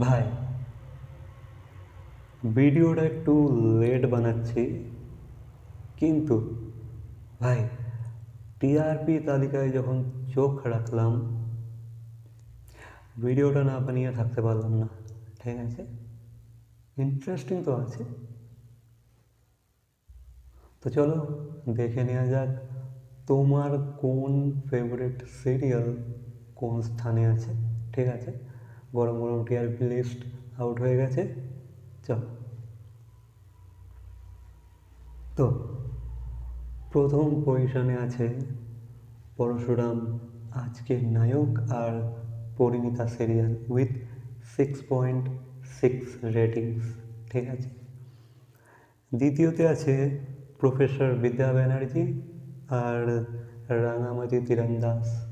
ভাই, ভিডিওটা একটু লেট বানাচ্ছি, কিন্তু ভাই, টিআরপি তালিকায় যখন চোখ রাখলাম, ভিডিওটা না বানিয়ে থাকতে পারলাম না, ঠিক আছে? ইন্টারেস্টিং তো আছে। তো চলো, দেখে নেওয়া যাক, তোমার কোন ফেভারিট সিরিয়াল কোন স্থানে আছে, ঠিক আছে? গরম গরম টিআরপি লিস্ট আউট হয়ে গেছে। চলো। তো, প্রথম পজিশনে আছে পরশুরাম, আজকের নায়ক আর Parineeta serial with six point six ratings ঠিক আছে? দ্বিতীয়তে আছে প্রফেসর বিদ্যা ব্যানার্জি আর রাঙামাটি তীরন্দাস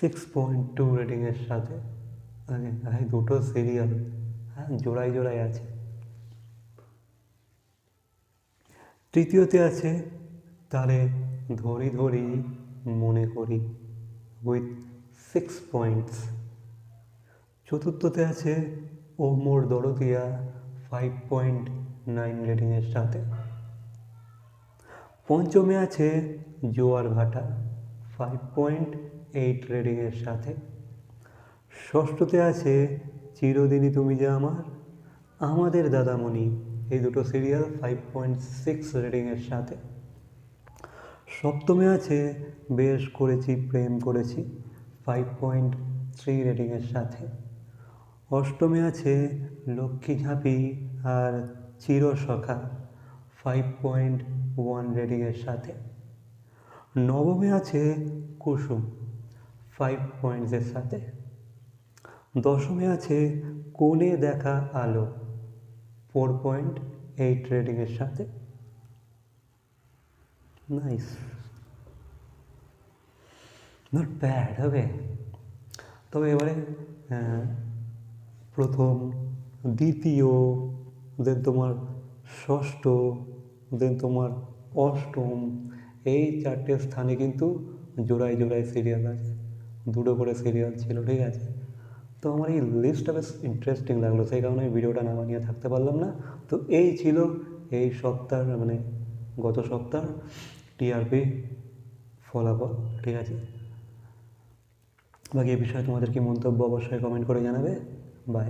সিক্স পয়েন্ট টু রেটিংয়ের সাথে। আরে দুটো সিরিয়াল হ্যাঁ জোড়ায় জোড়ায় আছে। তৃতীয়তে আছে তারে ধরি ধরি মনে করি উইথ সিক্স পয়েন্টস চতুর্থতে আছে ও মোর দরদিয়া ফাইভ পয়েন্ট নাইন রেটিংয়ের সাথে। পঞ্চমে আছে জোয়ার ভাটা ফাইভ পয়েন্ট এইট রেটিংয়ের সাথে। ষষ্ঠতে আছে চিরদিনই তুমি যে আমার। আমাদের দাদামণি, এই দুটো সিরিয়াল ফাইভ পয়েন্ট সিক্স রেটিংয়ের সাথে। সপ্তমে আছে, বেশ করেছি, প্রেম করেছি ফাইভ পয়েন্ট থ্রি রেটিংয়ের সাথে। অষ্টমে আছে, লক্ষ্মী ঝাঁপি আর চিরসখা ফাইভ পয়েন্ট ওয়ান রেটিংয়ের সাথে। নবমে আছে কুসুম ফাইভ পয়েন্টসের সাথে। দশমে আছে কোণে দেখা আলো। ফোর পয়েন্ট এইট রেটিংয়ের সাথে। নাইস নট ব্যাড হবে তবে এবারে প্রথম, দ্বিতীয় দেন তোমার ষষ্ঠ দেন তোমার অষ্টম, এই চারটে স্থানে কিন্তু জোড়ায় জোড়ায় সিরিয়াল আছে। দুটো করে সিরিয়াল ছিল, ঠিক আছে? তো আমার এই লিস্টটা বেশ ইন্টারেস্টিং লাগল, সেই কারণে আমি ভিডিওটা না বানিয়ে থাকতে পারলাম না। তো এই ছিল এই সপ্তাহ মানে গত সপ্তাহ টিআরপি ফলাফল, ঠিক আছে? বাকি এ বিষয়ে তোমাদের কি মন্তব্য অবশ্যই কমেন্ট করে জানাবে। বাই